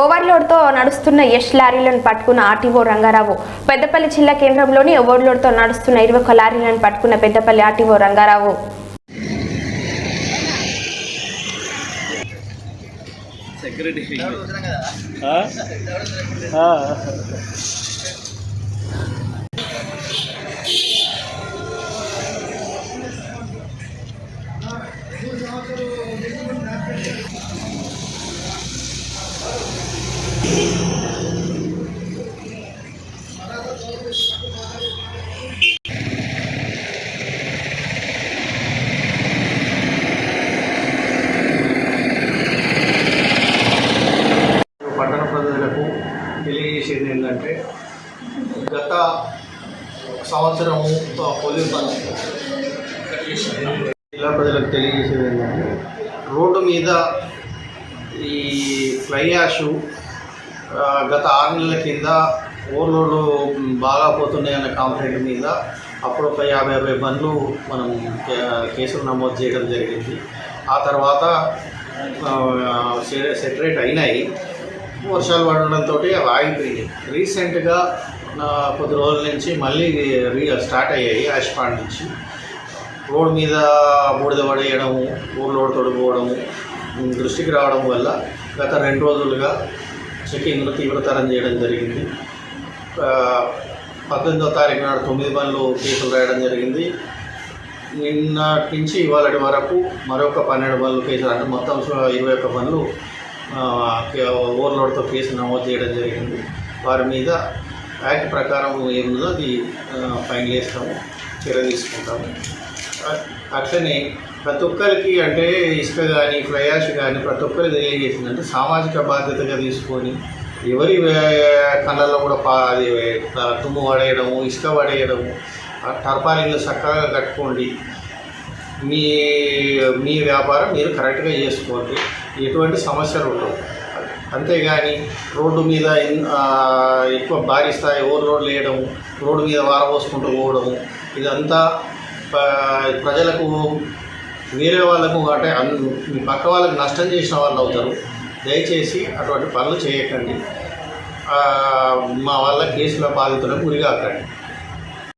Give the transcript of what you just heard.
ఓవర్లోడ్తో నడుస్తున్న యష్ లారీలను పట్టుకున్న ఆర్టీఓ రంగారావు. పెద్దపల్లి జిల్లా కేంద్రంలోని ఓవర్లోడ్తో నడుస్తున్న ఇరవై ఒక్క లారీలను పట్టుకున్న పెద్దపల్లి ఆర్టీఓ రంగారావు. సెక్యూరిటీ పట్టణ ప్రజలకు తెలియజేసేది ఏంటంటే గత సంవత్సరము పోలీస్ జిల్లా ప్రజలకు తెలియజేసేది ఏంటంటే రోడ్డు మీద ఈ ఫ్లై యాష్ గత ఆరు నెలల కింద ఓవర్లోడ్లు బాగా పోతున్నాయి అన్న కంప్లైంట్ మీద. అప్పుడు ఒక యాభై యాభై బండ్లు మనం కేసులు నమోదు చేయడం జరిగింది. ఆ తర్వాత సెటరేట్ అయినాయి. వర్షాలు పడడంతో అవి ఆగిపోయినాయి. రీసెంట్గా కొద్ది రోజుల నుంచి మళ్ళీ రీ స్టార్ట్ అయ్యాయి యాష్పాండ్ నుంచి. రోడ్ మీద బూడిద పడేయడము ఊర్లోడ్ తొడిపోవడము దృష్టికి రావడం వల్ల గత రెండు రోజులుగా చెకింగ్ను తీవ్రతరం చేయడం జరిగింది. పద్దెనిమిదో తారీఖు నాడు తొమ్మిది పనులు కేసులు రాయడం జరిగింది. నిన్నటి నుంచి ఇవాళ వరకు మరొక పన్నెండు బండ్లు కేసులు అంటే మొత్తం ఇరవై ఒక్క పనులు ఓవర్లోడ్తో కేసు నమోదు చేయడం జరిగింది. వారి మీద యాక్ట్ ప్రకారం ఏముందో అది ఫైన్ చేస్తాము చర్య తీసుకుంటాము. అట్లనే ప్రతి ఒక్కరికి అంటే ఇసుక కానీ ఫ్లయాష్ కానీ ప్రతి ఒక్కరికి తెలియజేసిందంటే సామాజిక బాధ్యతగా తీసుకొని ఎవరి కళ్ళల్లో కూడా పా అది తుమ్ము పడేయడము ఇసుక పడేయడము ఆ టర్పాలిన్లు చక్కగా కట్టుకోండి. మీ మీ వ్యాపారం మీరు కరెక్ట్గా చేసుకోండి. ఎటువంటి సమస్యలు ఉండవు. అంతేగాని రోడ్డు మీద ఎక్కువ భారీ స్థాయి ఓవర్లోడ్ వేయడము రోడ్డు మీద వారబోసుకుంటూ పోవడము ఇదంతా ప్రజలకు వేరే వాళ్ళకు అంటే మీ పక్క వాళ్ళకి నష్టం చేసిన వాళ్ళు అవుతారు. దయచేసి అటువంటి పనులు చేయకండి. మా వల్ల కేసుల బాధితులకు గురిగాకండి